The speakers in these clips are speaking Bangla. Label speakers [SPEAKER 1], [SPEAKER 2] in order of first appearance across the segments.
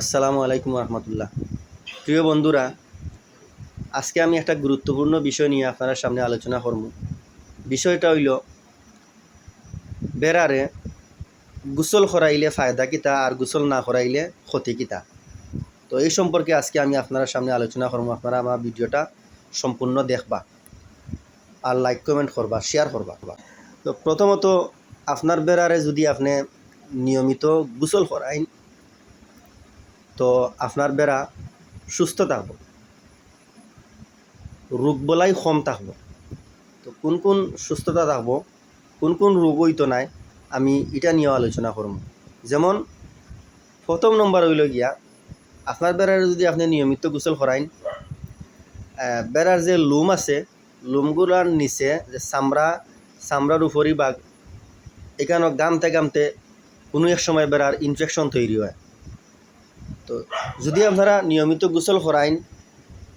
[SPEAKER 1] আসসালামু আলাইকুম রহমতুল্লাহ। প্রিয় বন্ধুরা, আজকে আমি একটা গুরুত্বপূর্ণ বিষয় নিয়ে আপনারা সামনে আলোচনা করব। বিষয়টা হইল, বেড়ারে গোসল করাইলে ফায়দা কিতা আর গোসল না করাইলে ক্ষতি কিতা? তো এই সম্পর্কে আজকে আমি আপনারা সামনে আলোচনা করব, আপনারা আমার ভিডিওটা সম্পূর্ণ দেখবা আর লাইক কমেন্ট করবা শেয়ার করবা। তো প্রথমত, আপনার বেড়ারে যদি আপনি নিয়মিত গোসল করাইন তো আপনার বেড়া সুস্থ থাকব রোগ বলাই কম থাকব তো কোন কোন সুস্থতা থাকব কোন কোন রোগ হইতো নাই, আমি এটা নিয়েও আলোচনা করব। যেমন প্রথম নম্বর হইল গিয়া, আপনার বেড়ার যদি আপনি নিয়মিত গোসল করাইন বেড়ার যে লোম আছে, লোমগুলার নিচে যে চামড়া, চামড়ার উপরি বাঘ এখানে গামতে গামতে কোনো এক সময় বেড়ার ইনফেকশন তৈরি হয়। তো যদি আপনারা নিয়মিত গোসল করাইন,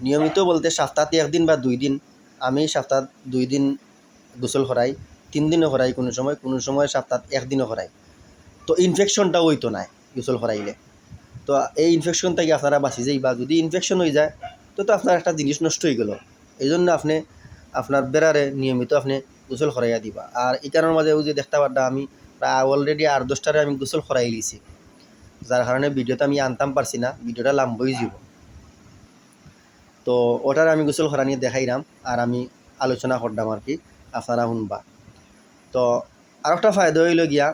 [SPEAKER 1] নিয়মিত বলতে সপ্তাহে একদিন বা দুই দিন, আমি সপ্তাহ দুই দিন গোসল করাই, তিন দিনও করাই কোনো সময় কোনো সময় সপ্তাহ একদিনও করাই। তো ইনফেকশনটাও হইতো নাই গোসল করাইলে। তো এই ইনফেকশন থেকে আপনারা বাঁচি যাই বা যদি ইনফেকশন হয়ে যায়, তো তো আপনার একটা জিনিস নষ্ট হয়ে গেল। এই জন্য আপনি, আপনার বেড়ারে নিয়মিত আপনি গোসল করাইয়া দিবা। আর এই কারণের মাঝে যে দেখতে পারটা আমি, প্রায় অলরেডি আট দশটারে আমি গোসল করাই লিছি। যার কারণে ভিডিওটা আমি আনতাম পারছি না ভিডিওটা লাম্বই যাব তো ওটার আমি গোসল করা নিয়ে দেখাইলাম আর আমি আলোচনা করলাম আর কি আপনারা শুনবা। তো আর একটা ফায়দা হইল গিয়া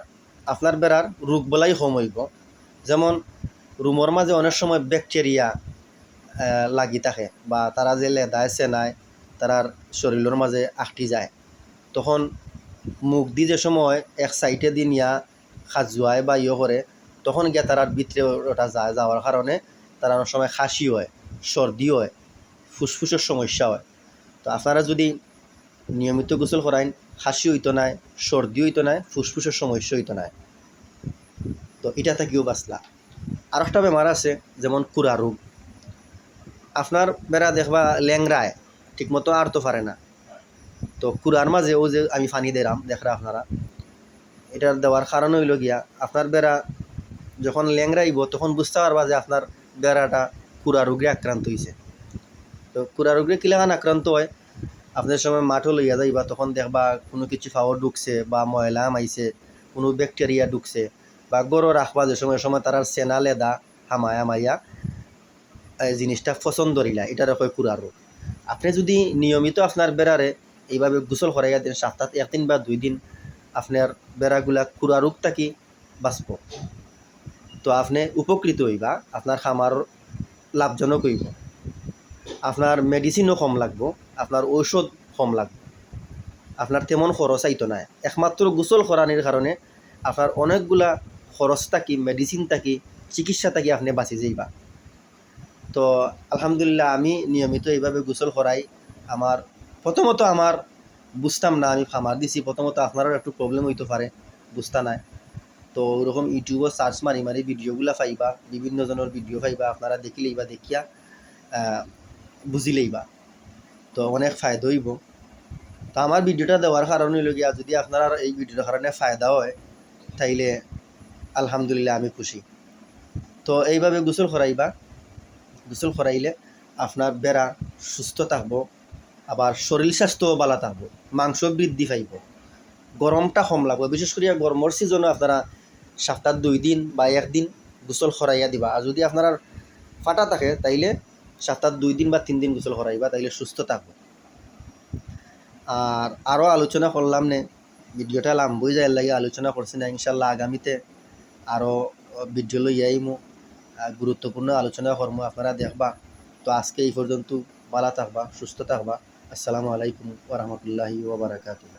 [SPEAKER 1] আপনার বেড়ার রোগ বলাই কম হইব যেমন রুমের মাঝে অনেক সময় ব্যাকটেরিয়া লাগি থাকে বা তারা যে লেদায় চেনায় তারার শরীরের মাঝে আঁকটি যায়। তখন মুখ দি যে সময় এক সাইডে দি নিয়া খাজুয়ায় বা ইয়ে করে তখন গিয়া তারার ভিতরে ওটা যায়, যাওয়ার কারণে তারা অনেক সময় খাসি হয়, সর্দি হয়, ফুসফুসের সমস্যা হয়। তো আপনারা যদি নিয়মিত গোসল করাইন, খাসি হইতো নাই, সর্দি হইতো নাই, ফুসফুসের সমস্যা হইতো নাই। তো এটা থাকিও বাঁচলা। আর একটা বেমার আছে, যেমন কুড়া রোগ। আপনার বেড়া দেখবা ল্যাংরায় ঠিকমতো আর তো পারে না। তো কুড়ার মাঝে ও যে আমি পানি দিলাম, দেখরা আপনারা। এটার দেওয়ার কারণ হইল গিয়া, আপনার বেড়া যখন ল্যাংরাইব তখন বুঝতে পারবা যে আপনার বেড়াটা কুড়া রোগে আক্রান্ত হয়েছে তো কুড়া রোগে কিলাখান আক্রান্ত হয়? আপনার সময় মাঠও লইয়া যাইবা, তখন দেখবা কোনো কিছু ফাওয়ার ঢুকছে বা ময়লা মাইছে, কোনো ব্যাকটেরিয়া ঢুকছে বা গরু রাখবা যে সময় সময় তারার সেনা, লেদা, হামায়া মাইয়া জিনিসটা পছন্দ ধরিলা এটার কয় কুড়া রোগ। আপনি যদি নিয়মিত আপনার বেড়ারে এইভাবে গোসল করাইয়া দিন সপ্তাহে একদিন বা দুই দিন আপনার বেড়াগুলা কুড়া রোগ থাকি বাঁচব। তো আপনি উপকৃত হইবা, আপনার খামার লাভজনক হইব। আপনার মেডিসিনও কম লাগবো, আপনার ঔষধ কম লাগবে। আপনার তেমন খরচ আইতো নাই একমাত্র গোসল করানির কারণে আপনার অনেকগুলা খরচ থাকি মেডিসিন থাকি, চিকিৎসা থাকি আপনি বাঁচি যাইবা। তো আলহামদুলিল্লাহ আমি নিয়মিত এইভাবে গোসল করাই আমার প্রথমত আমার বুঝতাম না, আমি খামার দিছি। প্রথমত আপনারও একটু প্রবলেম হইতে পারে বুঝতা নাই। তো ওরকম ইউটিউবও সার্চ মারি মারি ভিডিওগুলা পাইবা বিভিন্ন জনের ভিডিও পাইবা আপনারা দেখিলেই বা দেখিয়া আহ, বুঝিলেই বা তো অনেক ফায়দা হইব। তো আমার ভিডিওটা দেওয়ার কারণ হইল যদি আপনার এই ভিডিওর কারণে ফায়দা হয় তাইলে আলহামদুলিল্লাহ আমি খুশি। তো এইভাবে গোসল করাইবা। গোসল করাইলে আপনার বেড়া সুস্থ থাকব আবার শরীর স্বাস্থ্যও ভালো থাকব মাংস বৃদ্ধি পাইব। গরমটা কম লাগবে। বিশেষ করে গরমের সিজনে আপনারা সপ্তাহ দুই দিন বা একদিন গোসল করাইয়া দিবা। আর যদি আপনার ফাটা থাকে, তাইলে সপ্তাহ দুই দিন বা তিন দিন গোসল করাইবা, তাইলে সুস্থ থাকব। আর আরও আলোচনা করলাম নে, ভিডিওটা লাম্বই যায় লাগে আলোচনা করছি না, ইনশাল্লাহ আগামীতে আরও ভিডিও লই আইমু গুরুত্বপূর্ণ আলোচনা করব আপনারা দেখবা। তো আজকে এই পর্যন্ত ভালো থাকবা, সুস্থ থাকবা। আসসালামু আলাইকুম ওরহমতুল্লাহি ওবরাকাতুহ